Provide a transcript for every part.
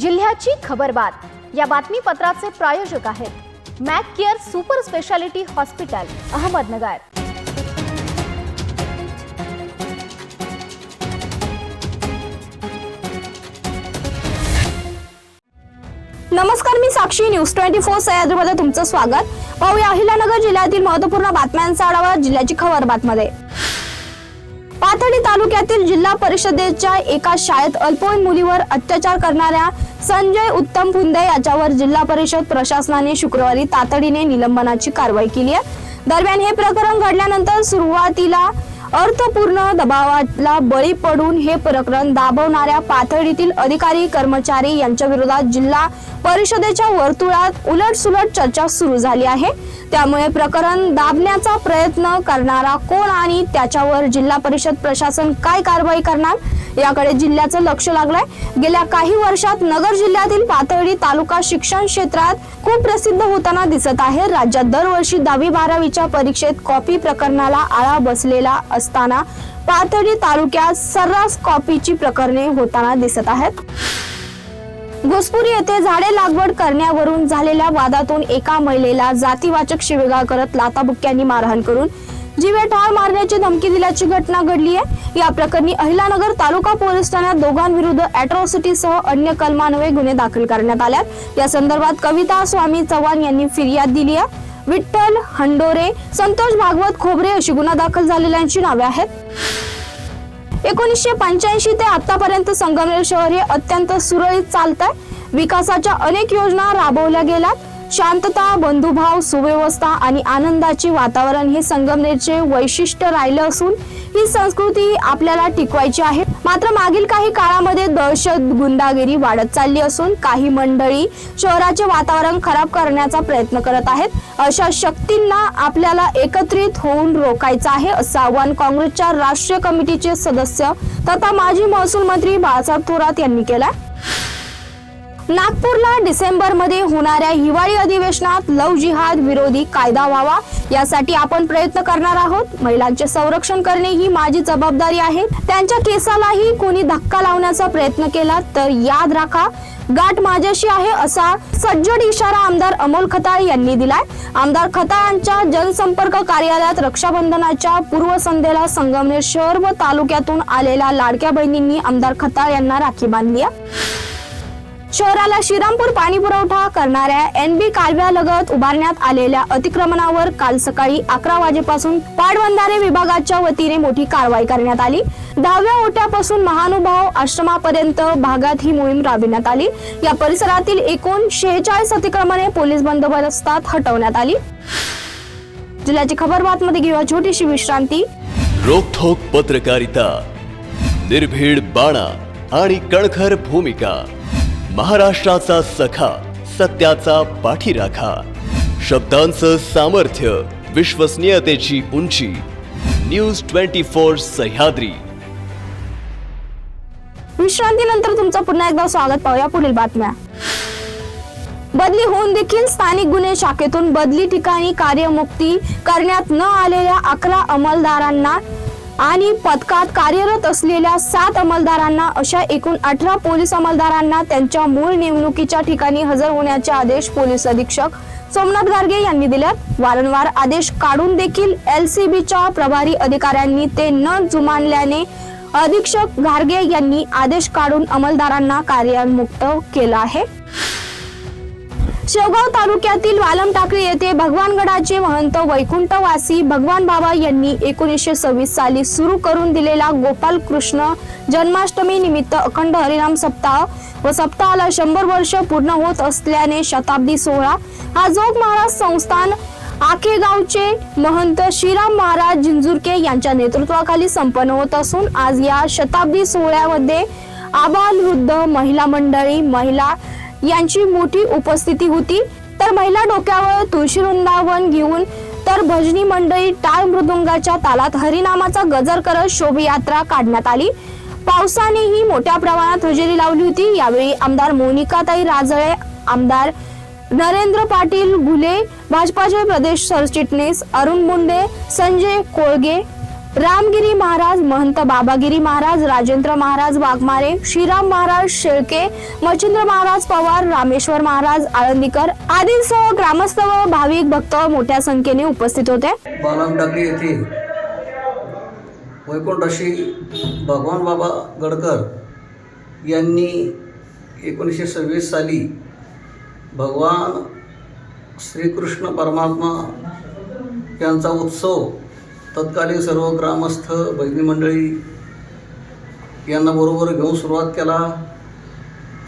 जिल्ह्याची खबरबात या बातमीपत्राचे प्रायोजक आहेत Mac care super speciality hospital Ahmednagar. नमस्कार मी साक्षी. न्यूज ट्वेंटी फोर सह्याद्रीमध्ये तुमचं स्वागत. पाहूया अहिल्यानगर जिल्ह्यातील महत्त्वपूर्ण बातम्यांचा आढावा जिल्ह्याची खबर बातमध्ये. पाथर्डी तालुक्यातील जिल्हा परिषदेच्या एका शाळेत अल्पवयीन मुलीवर अत्याचार करणाऱ्या संजय उत्तम फुंदे याच्यावर जिल्हा परिषद प्रशासनाने शुक्रवारी तातडीने निलंबनाची कारवाई केली आहे. दरम्यान हे प्रकरण घडल्यानंतर सुरुवातीला अर्थपूर्ण दबावाला बळी पडून हे प्रकरण दाबवणाऱ्या पातळीतील अधिकारी कर्मचारी यांच्या विरोधात जिल्हा परिषदेच्या वर्तुळात उलटसुलट चर्चा सुरू झाली आहे. त्यामुळे प्रकरण दाबण्याचा प्रयत्न करणारा कोण आणि त्याच्यावर जिल्हा परिषद प्रशासन काय कारवाई करणार? याकडे जिल्ह्याचं लक्ष लागलंय. गेल्या काही वर्षात नगर जिल्ह्यातील पातळी तालुका शिक्षण क्षेत्रात खूप प्रसिद्ध होताना दिसत आहे. राज्यात दरवर्षी दहावी बारावीच्या परीक्षेत कॉपी प्रकरणाला आळा बसलेला असताना पाथर्डी तालुक्यात सर्रास कॉपीची प्रकरणे होताना दिसत आहेत. घोसपुरी येथे झाडे लागवड करण्यावरून झालेल्या वादातून एका महिलेला जातीवाचक शिवेगाळ करत लाताबुक्क्यांनी मारहाण करून जीवे ठार मारण्याची धमकी दिल्याची घटना घडली आहे. या प्रकरणी अहिलानगर तालुका पोलीस ठाण्यात दोघांविरुद्ध अॅट्रॉसिटीसह अन्य कलमान्वये गुन्हे दाखल करण्यात आल्यात या संदर्भात कविता स्वामी चव्हाण यांनी फिर्याद दिली आहे. विठ्ठल हंडोरे संतोष भागवत खोबरे अशी गुन्हा दाखल झालेल्यांची नावे आहेत. एकोणीसशे पंच्याऐंशी ते आतापर्यंत संगमनेर शहर हे अत्यंत सुरळीत चालत आहे विकासाच्या अनेक योजना राबवल्या गेल्यात. शांतता बंधुभाव सुव्यवस्था आणि आनंदाचे वातावरण हे संगमनेरचे वैशिष्ट्य राहिलं असून ही संस्कृती आपल्याला टिकवायची आहे. मात्र मागील काही काळामध्ये दहशत गुंडागिरी वाढत चालली असून काही मंडळी शहराचे वातावरण खराब करण्याचा प्रयत्न करत आहेत. अशा शक्तींना आपल्याला एकत्रित होऊन रोखायचं आहे असं आव्हान काँग्रेसच्या राष्ट्रीय कमिटीचे सदस्य तथा माजी महसूल मंत्री बाळासाहेब थोरात यांनी केलं नागपूरला डिसेंबरमध्ये होणाऱ्या हिवाळी अधिवेशनात लव जिहाद विरोधी कायदा व्हावा यासाठी आपण प्रयत्न करणार आहोत. महिलांचे संरक्षण करणे ही माझी जबाबदारी आहे. त्यांच्या केसालाही कोणी धक्का लावण्याचा प्रयत्न केला तर याद राखा गाठ माझ्याशी आहे असा सज्जड इशारा आमदार अमोल खताळ यांनी दिलाय. आमदार खताळांच्या जनसंपर्क कार्यालयात रक्षाबंधनाच्या पूर्वसंध्येला संगमनेर शहर व तालुक्यातून आलेल्या लाडक्या बहिणींनी आमदार खताळ यांना राखी बांधली आहे. शहराला श्रीरामपूर पाणी पुरवठा करणाऱ्या एन बी कालव्यालगत उभारण्यात आलेल्या अतिक्रमणावर काल सकाळी अकरा वाजेपासून पाटबंधारे विभागाच्या वतीने मोठी कारवाई करण्यात आली. दहाव्या ओट्यापासून महानुभाव आश्रमापर्यंत भागात ही मोहीम राबविण्यात आली. या परिसरातील एकूण शेहेचाळीस अतिक्रमणे पोलीस बंदोबस्तात हटवण्यात आली. जिल्ह्याची खबर बातमध्ये घेऊया छोटीशी विश्रांती. रोखोक पत्रकारिता निर्भीड बाणा आणि कणखर भूमिका. महाराष्ट्राचा सखा सत्याचा पाठीराखा. शब्दांचं सामर्थ्य विश्वसनीयतेची उंची. News twenty four Sahyadri. विश्रांतीनंतर तुमचं पुन्हा एकदा स्वागत पाहूया पुढील बातम्या. बदली होऊन देखील स्थानिक गुन्हे शाखेतून बदली ठिकाणी कार्यमुक्ती करण्यात न आलेल्या अकरा अंमलदारांना आणि पथकात कार्यरत असलेल्या सात अंमलदारांना अशा एकूण अठरा पोलीस अंमलदारांना त्यांच्या मूळ नेमणुकीच्या ठिकाणी हजर होण्याचे आदेश पोलीस अधीक्षक सोमनाथ गार्गे यांनी दिल्यात वारंवार आदेश काढून देखील एलसीबीच्या प्रभारी अधिकाऱ्यांनी ते न जुमानल्याने अधीक्षक गार्गे यांनी आदेश काढून अंमलदारांना कार्यान्मुक्त केलं आहे. शेवगाव तालुक्यातील वालम टाकळी येथे भगवानगडाचे महंत वैकुंठवासी भगवान बाबा यांनी एकोणीसशे सव्वीस साली सुरू करून दिलेला गोपाल कृष्ण जन्माष्टमी निमित्त अखंड हरिनाम सप्ताह व सप्ताहाला शंभर वर्ष पूर्ण होत असल्याने शताब्दी सोहळा हा जोग महाराज संस्थान आखेगावचे महंत श्रीराम महाराज जिंजुरके यांच्या नेतृत्वाखाली संपन्न होत असून आज या शताब्दी सोहळ्यामध्ये आबालवृद्ध महिला मंडळी महिला यांची मोठी उपस्थिती होती. तर महिला डोक्यावर तुळशी वृंदावन घेऊन तर भजनी मंडळी टाळ मृदुंगाच्या तालात हरिनामाचा गजर करत शोभायात्रा काढण्यात आली. पावसानेही मोठ्या प्रमाणात हजेरी लावली होती. यावेळी आमदार मोनिकाताई राजळे आमदार नरेंद्र पाटील घुले भाजपाचे प्रदेश सरचिटणीस अरुण मुंडे संजय कोळगे रामगिरी महाराज महंत बाबागिरी महाराज राजेंद्र महाराज वाघमारे श्रीराम महाराज शेळके मच्छिंद्र महाराज पवार रामेश्वर महाराज आळंदीकर आदींसह ग्रामस्थ व भाविक भक्त मोठ्या संख्येने उपस्थित होते. बालाम येथे वैकुंठशी भगवान बाबा गडकर यांनी एकोणीसशे सव्वीस साली भगवान श्रीकृष्ण परमात्मा यांचा उत्सव तत्कालीन सर्व ग्रामस्थ भजनी मंडळी यांना बरोबर घेऊन सुरुवात केला.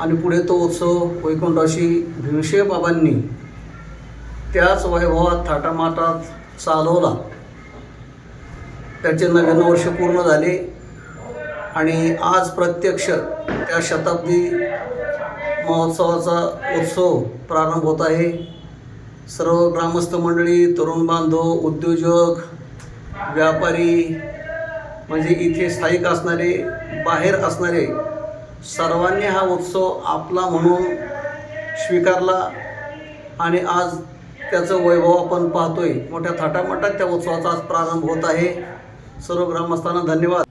आणि पुढे तो उत्सव वैकुंठाशी भीमशे बाबांनी त्याच वैभवात थाटामाटात चालवला. त्याचे नव्याण्णव वर्ष पूर्ण झाले. आणि आज प्रत्यक्ष त्या शताब्दी महोत्सवाचा उत्सव प्रारंभ होत आहे. सर्व ग्रामस्थ मंडळी तरुण बांधव उद्योजक व्यापारी म्हणजे इथे स्थायिक असणारे बाहेर असणारे सर्वांनी हा उत्सव आपला म्हणून स्वीकारला आणि आज त्याचं वैभव आपण पाहतोय. मोठ्या थाटामाटात त्या उत्सवाचा आज प्रारंभ होत आहे. सर्व ग्रामस्थांना धन्यवाद.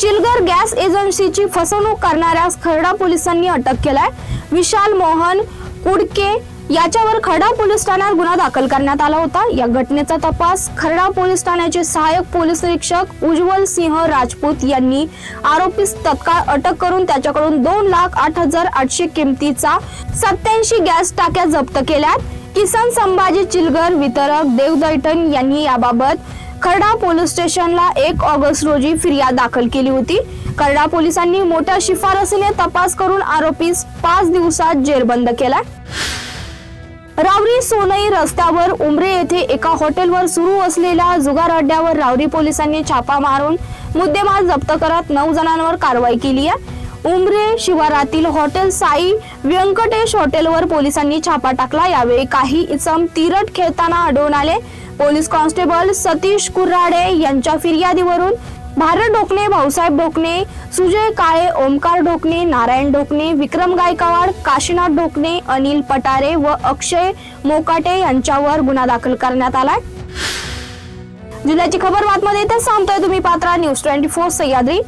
चिलगर गॅस एजन्सीची फसवणूक करणाऱ्यास खर्डा पोलिसांनी अटक केलाय. विशाल मोहन कुडके याच्यावर खर्डा पोलीस ठाण्यात गुन्हा दाखल करण्यात आला होता. या घटनेचा तपास खर्डा पोलीस ठाण्याचे सहाय्यक पोलीस निरीक्षक उज्ज्वल सिंह राजपूत यांनी आरोपीस तत्काळ अटक करून त्याच्याकडून दोन लाख आठ हजार आठशे किमतीचा सत्याऐंशी गॅस टाक्या जप्त केल्यात. किसन संभाजी चिलगर वितरक देवदैठण यांनी याबाबत खर्डा पोलीस स्टेशनला एक ऑगस्ट रोजी फिर्याद दाखल केली होती. खर्डा पोलिसांनी मोठ्या शिफारसीने तपास करून आरोपीस पाच दिवसात जेरबंद केला रावरी सोनई रस्त्यावर उमरे येथे एका हॉटेलवर सुरू असलेल्या जुगार अड्ड्यावर रावरी पोलिसांनी छापा मारून मुद्देमाल जप्त करत नऊ जणांवर कारवाई केली आहे. उमरे शिवारातील हॉटेल साई व्यंकटेश हॉटेलवर पोलिसांनी छापा टाकला. यावेळी काही इसम तिरट खेळताना आढळून आले. पोलीस कॉन्स्टेबल सतीश कुर्राडे यांच्या फिर्यादीवरून भारत ढोकणे भाऊसाहेब ढोकणे सुजय काळे ओमकार ढोकणे नारायण ढोकणे विक्रम गायकवाड काशीनाथ ढोकणे अनिल पटारे व अक्षय मोकाटे यांच्यावर गुन्हा दाखल करण्यात आलाय. जिल्ह्याची खबर बातमध्ये इथेच सांगतोय तुम्ही पात्रा न्यूज ट्वेंटी फोर सह्याद्री.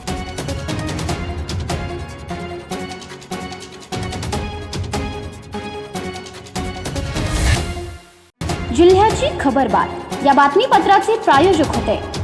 जिल्ह्याची खबरबात या बातमीपत्राचे प्रायोजक होते.